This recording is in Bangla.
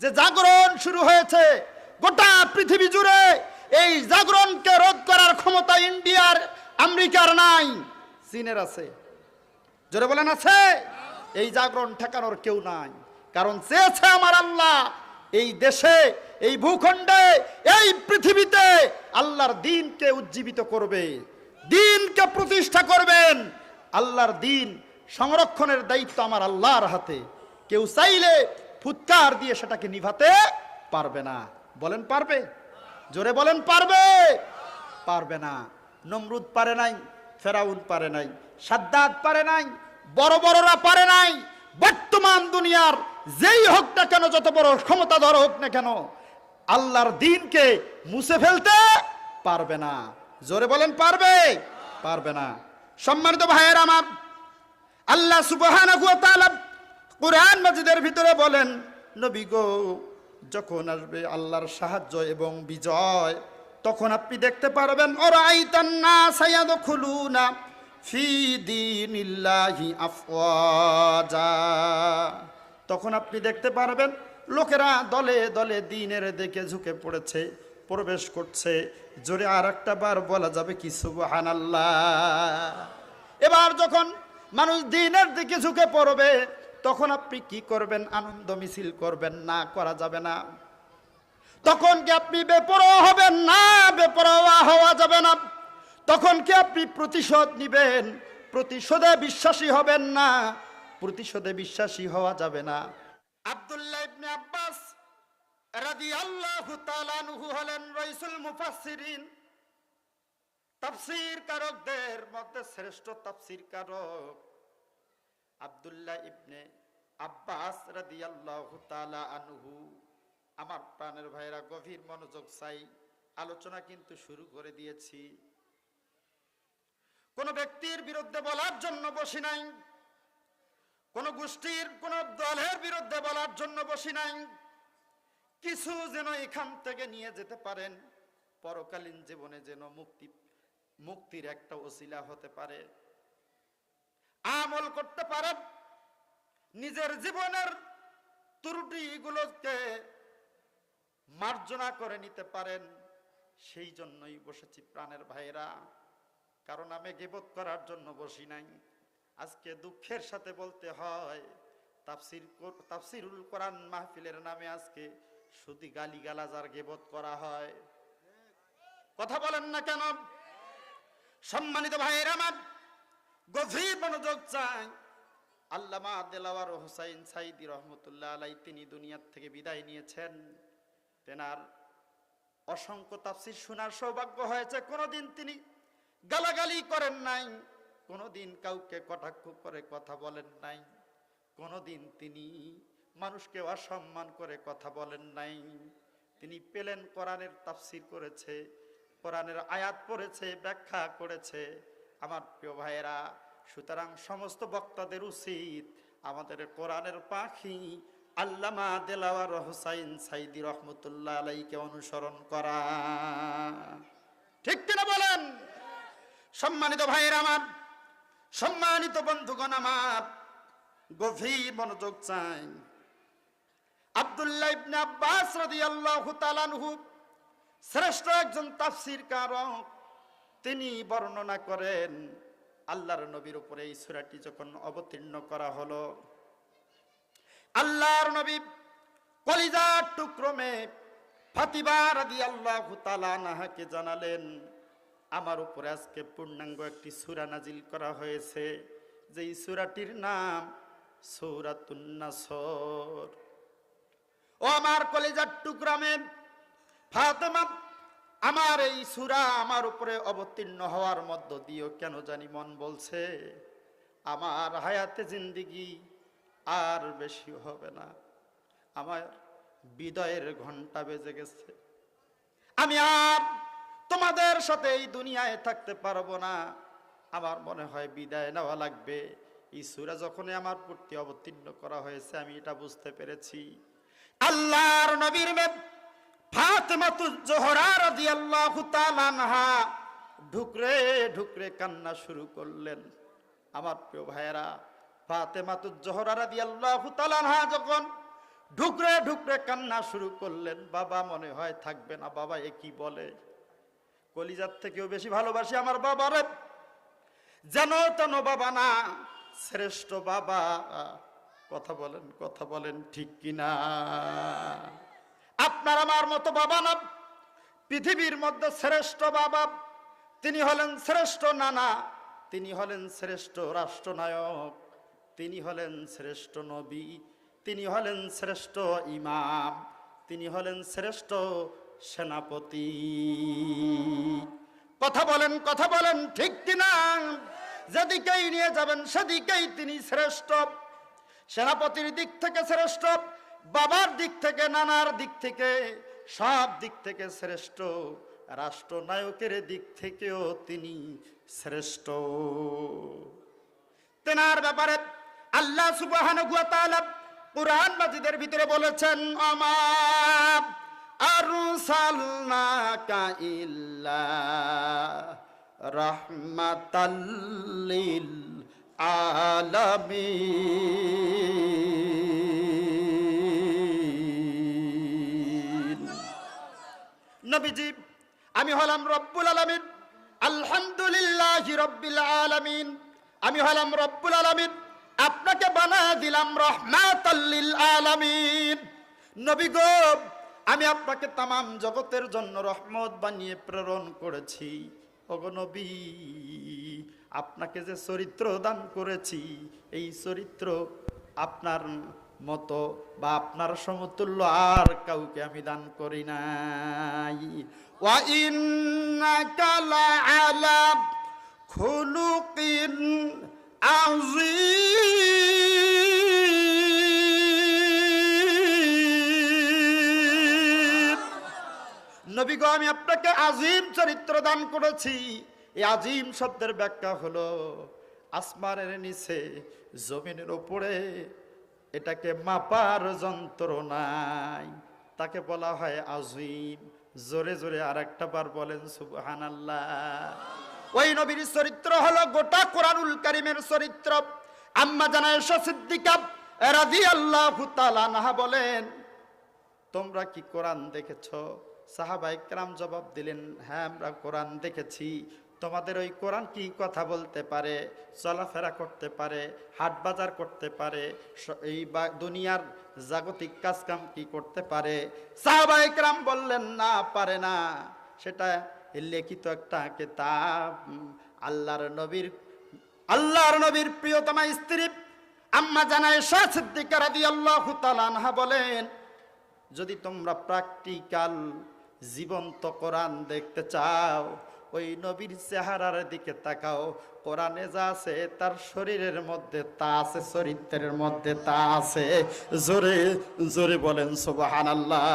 যে জাগরণ শুরু হয়েছে, গোটা পৃথিবী জুড়ে এই জাগরণকে রোধ করার ক্ষমতা ইন্ডিয়ার, আমেরিকার নাই, চীনের আছে। জোরে বলেন, আছে? এই জাগরণ ঠেকানোর কেউ নাই। কারণ চেয়েছে আমার আল্লাহ, এই দেশে, এই ভূখণ্ডে, এই পৃথিবীতে আল্লাহর দিনকে উজ্জীবিত করবে, দিনকে প্রতিষ্ঠা করবেন। আল্লাহর দিন সংরক্ষণের দায়িত্ব আমার আল্লাহর হাতে। কেউ চাইলে ফুৎকার দিয়ে সেটাকে নিভাতে পারবে না। বলেন পারবে? জোরে বলেন পারবে? পারবে না। নমরুদ পারে নাই, ফেরাউন পারে নাই সাদ্দাত পারে নাই, বড় বড়রা পারে নাই। বর্তমান দুনিয়ার যেই হোক না কেন, যত বড় ক্ষমতা ধর হোক না কেন, আল্লাহর দিনকে মুছে ফেলতে পারবে না। জোরে বলেন পারবে? পারবে না। সম্মানিত ভাইয়ের আমার, আল্লাহ সুবহানাহু ওয়া তাআলা কোরআন মাজিদের ভিতরে বলেন, নবী গো, যখন আসবে আল্লাহর সাহায্য এবং বিজয়, তখন আপনি দেখতে পারবেন ওরাইতান নাস ইয়াদখুলুনা ফি দীনিল্লাহি তখন আপনি দেখতে পারবেন, লোকেরা দলে দলে দিনের দিকে ঝুঁকে পড়েছে, প্রবেশ করছে। জোরে আর একটা বার বলা যাবে কি, সুবহানাল্লাহ। এবার যখন মানুষ দিনের দিকে ঝুঁকে পড়বে তখন আপনি কি করবেন? আনন্দ মিছিল করবেন না, করা যাবে না। তখন কি আপনি বেপরোয়া হবেন? না, বেপরোয়া হওয়া যাবে না। তখন কি আপনি প্রতিশোধ নিবেন? প্রতিশোধে বিশ্বাসী হবেন না, প্রতিশোধে বিশ্বাসী হওয়া যাবে না। আব্দুল্লাহ ইবনে আব্বাস রাদিয়াল্লাহু তাআলা হলেন মুফাসসিরিন। তাফসীর কারকদের মধ্যে শ্রেষ্ঠ তাফসীর কারক আব্দুল্লাহ ইবনে আব্বাস রাদিয়াল্লাহু আনহু, আমার প্রাণের ভাইরা গভীর মনোযোগ চাই, আলোচনা কিন্তু শুরু করে দিয়েছি। কোন ব্যক্তির বিরুদ্ধে বলার জন্য বসি নাই, কোন গোষ্ঠীর, কোন দলের বিরুদ্ধে বলার জন্য বসি নাই। কিছু যেন এখান থেকে নিয়ে যেতে পারেন, পরকালীন জীবনে যেন মুক্তি, মুক্তির একটা ওসিলা হতে পারে। আমল করতে পারেন। নিজের জীবনের ত্রুটিগুলোকে মার্জনা করে নিতে পারেন। সেই জন্যই বসেছি প্রাণের ভাইরা কারণ আমি গেবত করার জন্য বসি নাই। আজকে দুঃখের সাথে বলতে হয়, তাফসির তাফসিরুল কোরআন মাহফিলের নামে আজকে শুধু গালি গালাজার গেবত করা হয়। কথা বলেন না কেন? সম্মানিত ভাইয়ের আমার গভীর মনোযোগ চাই আল্লামা দেলাওয়ার হোসাইন সাইদি রহমতুল্লাহ আলাই তিনি দুনিয়ার থেকে বিদায় নিয়েছেন। তেনার অসংখ্য তাফসির শোনার সৌভাগ্য হয়েছে, কোনোদিন তিনি গালাগালি করেন নাই, কোনোদিন কাউকে কটাক্ষ করে কথা বলেন নাই, কোনোদিন তিনি মানুষকে অসম্মান করে কথা বলেন নাই। তিনি পেলেন কোরআনের তাফসির করেছে, কোরআনের আয়াত পড়েছে, ব্যাখ্যা করেছে আমার প্রিয় ভাইয়েরা, সুতরাং সমস্ত বক্তাদের উচিত আমাদের কোরআনের পাখি আল্লামা দেলাওয়ার হোসাইন সাইদি রহমতুল্লাহ আলাইকে অনুসরণ করা। ঠিক কিনা বলেন? সম্মানিত ভাইয়ের আমার, সম্মানিত বন্ধুগণ আমার, গভীর মনোযোগ চাই। আব্দুল্লাহ ইবনে আব্বাস রাদিয়াল্লাহু তাআলা শ্রেষ্ঠ একজন তাফসীর কারক তিনি বর্ণনা করেন, আল্লাহর নবীর উপরে এই সূরাটি যখন অবতীর্ণ করা হলো, আল্লাহর নবী কলিজার টুকরমে ফাতিবা রাদিয়াল্লাহু তাআলা আনহাকে জানালেন, আমার উপরে আজকে পূর্ণাঙ্গ একটি সূরা নাজিল করা হয়েছে, যেই সূরাটির নাম সূরাতুন নাসর। ও আমার কলেজার টুকরামে ফাতেমা আমার এই সুরা আমার উপরে অবতীর্ণ হওয়ার মধ্য দিয়েও কেন জানি মন বলছে? আমার হায়াতে জিন্দিগি আর বেশি হবে না। আমার বিদয়ের ঘণ্টা বেজে গেছে। আমি আর তোমাদের সাথে এই দুনিয়ায় থাকতে পারব না। আমার মনে হয় বিদায় নেওয়া লাগবে। এই সুরা যখনই আমার প্রতি অবতীর্ণ করা হয়েছে, আমি এটা বুঝতে পেরেছি। আল্লাহর নবীর মেয়ে ঢুকরে ঢুকরে কান্না শুরু করলেন। আমার প্রিয় ভাইয়েরা ফাতেমাতুজ জোহরা রাদিয়াল্লাহু তাআলা আনহা যখন ঢুকরে ঢুকরে কান্না শুরু করলেন, বাবা মনে হয় থাকবে না, বাবা এ কি বলে? কলিজার থেকেও বেশি ভালোবাসি আমার বাবারে। যেন তেন বাবা না, শ্রেষ্ঠ বাবা। কথা বলেন কথা বলেন ঠিক কিনা? আপনার আমার মতো বাবা না। পৃথিবীর মধ্যে শ্রেষ্ঠ বাবা। তিনি হলেন শ্রেষ্ঠ নানা। তিনি হলেন শ্রেষ্ঠ রাষ্ট্রনায়ক। তিনি হলেন শ্রেষ্ঠ নবী। তিনি হলেন শ্রেষ্ঠ ইমাম। তিনি হলেন শ্রেষ্ঠ সেনাপতি। কথা বলেন কথা বলেন, ঠিক কিনা? যেদিকেই নিয়ে যাবেন, সেদিকেই তিনি শ্রেষ্ঠ। সেনাপতির দিক থেকে শ্রেষ্ঠ। বাবার দিক থেকে, নানার দিক থেকে, সব দিক থেকে শ্রেষ্ঠ। রাষ্ট্রনায়কের দিক থেকেও তিনি শ্রেষ্ঠ। তেনার ব্যাপারে আল্লাহ সুবহানাহু ওয়া তাআলা মাজিদের ভিতরে বলেছেন আমার আরসালনাকা ইল্লা রাহমাতাল লিল আলামিন। নবীজি, আমি হলাম রব্বুল আলামিন। আলহামদুলিল্লাহি আলামিন। আমি হলাম রব্বুল আলমিন। আপনাকে বানা দিলাম রহমাতাল্লিল আলামিন। নবী গো, আমি আপনাকে তামাম জগতের জন্য রহমত বানিয়ে প্রেরণ করেছি। নবী, আপনাকে যে চরিত্র দান করেছি, এই চরিত্র আপনার মতো বা আপনার সমতুল্য আর কাউকে আমি দান করি নাই। খুলুকিন আযীম। নবী গো, আমি আপনাকে আজিম চরিত্র দান করেছি। এই আজিম শব্দের ব্যাখ্যা হলো, আসমানের নিচে, জমিনের উপরে এটাকে মাপার যন্ত্র নাই। তাকে বলা হয় আজিম। জোরে জোরে আর একটা বার বলেন সুবহান ওই নবীর চরিত্র হলো গোটা কোরআনুল কারিমের চরিত্র। আম্মা জানায় সিদ্দিকা রাদিয়াল্লাহু তাআলা নাহা বলেন, তোমরা কি কোরআন দেখেছ? সাহাবাই কেরাম জবাব দিলেন হ্যাঁ আমরা কোরআন দেখেছি। তোমাদের ওই কোরআন কি কথা বলতে পারে, চলাফেরা করতে পারে, হাট বাজার করতে পারে এই দুনিয়ার জাগতিক কাজকাম কি করতে পারে? কেরাম বললেন, না, পারে না। সেটা লিখিত একটা কিতাব। আল্লাহর নবীর আল্লাহর নবীর প্রিয়তমা স্ত্রী আম্মা জানায় শাহ সিদ্দিকা রাদিয়াল্লাহু তাআলা আনহা বলেন, যদি তোমরা প্র্যাকটিক্যাল, জীবন্ত কোরআন দেখতে চাও ওই নবীর চেহারার দিকে তাকাও। কোরআনে যা আছে, তার শরীরের মধ্যে তা আছে, চরিত্রের মধ্যে তা আছে। জোরে জোরে বলেন, সুবহানাল্লাহ।